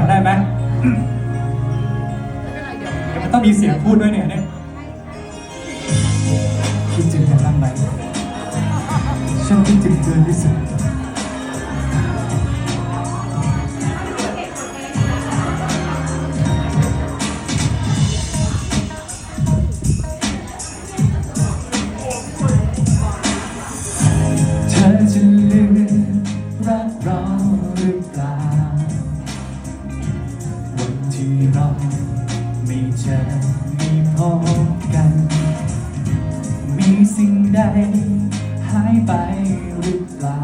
จำได้ไหมเดี๋ยวมันต้องมีเสียงพูดด้วยเนี่ยเนี่ยคิดถึงกันบ้างไหมฉันคิดถึงเธอที่สุด ที่เราไม่เจอไม่พบกัน มีสิ่งใดหายไปหรือเปล่า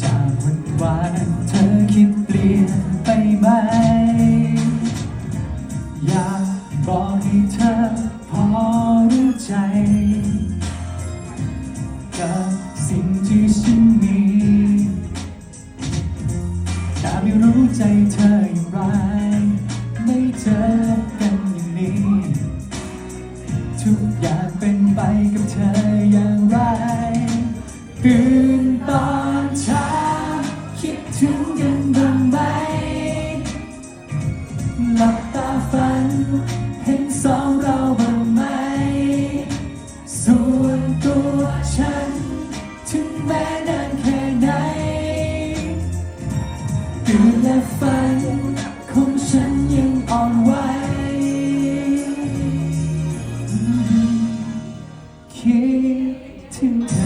จากวันวานเธอคิดเปลี่ยนไปไหม อยากบอกให้เธอพอรู้ใจ ใจเธออย่างไร ไม่เจอกันอย่างนี้ ทุกอย่างเป็นไปกับเธออย่างไรตื่นตอนเช้าคิดถึงกันบ้างไหมหลับตาฝัน เห็นสองเราบ้างไหม ส่วนตัวฉัน ของฉันยังอ่อนไหวคิดถึงเธอ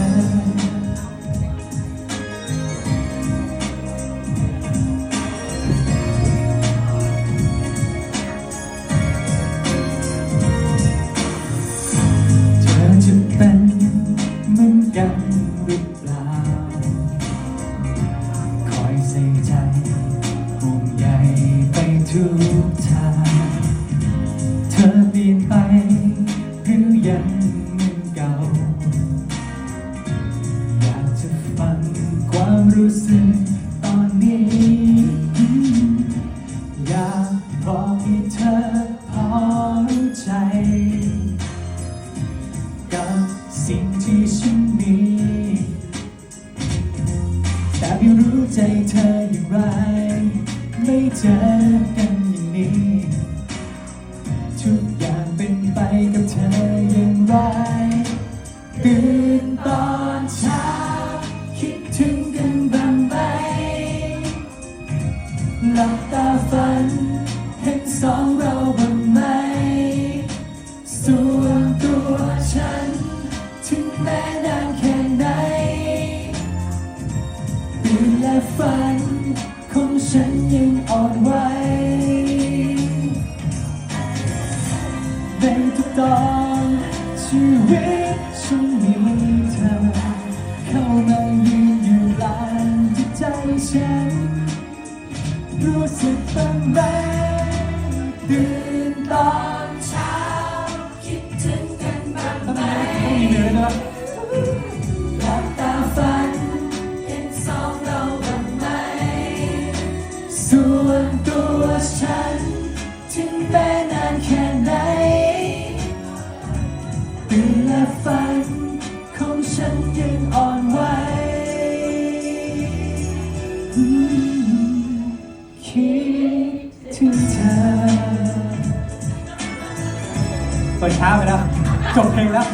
ทุกทางเธอเปลี่ยนไปหรือยังเหมือนเก่า อยากจะฟังความรู้สึกตอนนี้ อยากบอกให้เธอพอรู้ใจ กับสิ่งที่ฉันมี แต่ไม่รู้ใจเธออย่างไร เจอกันอย่างนี้ ทุกอย่างเป็นไปกับเธออย่างไรตื่นตอนเช้า ฉันยังอ่อนไหวในทุกตอนชีวิตฉันมีเธอ เข้ามายืนอยู่หลังจิตใจฉัน รู้สึกบ้งไหมตื่นตา ถึงแม้นานแค่ไหนตื่นและฝัน ของฉันยังอ่อนไหวคิดถึงเธอเปิดช้าไปแล้ว จบเพลงแล้ว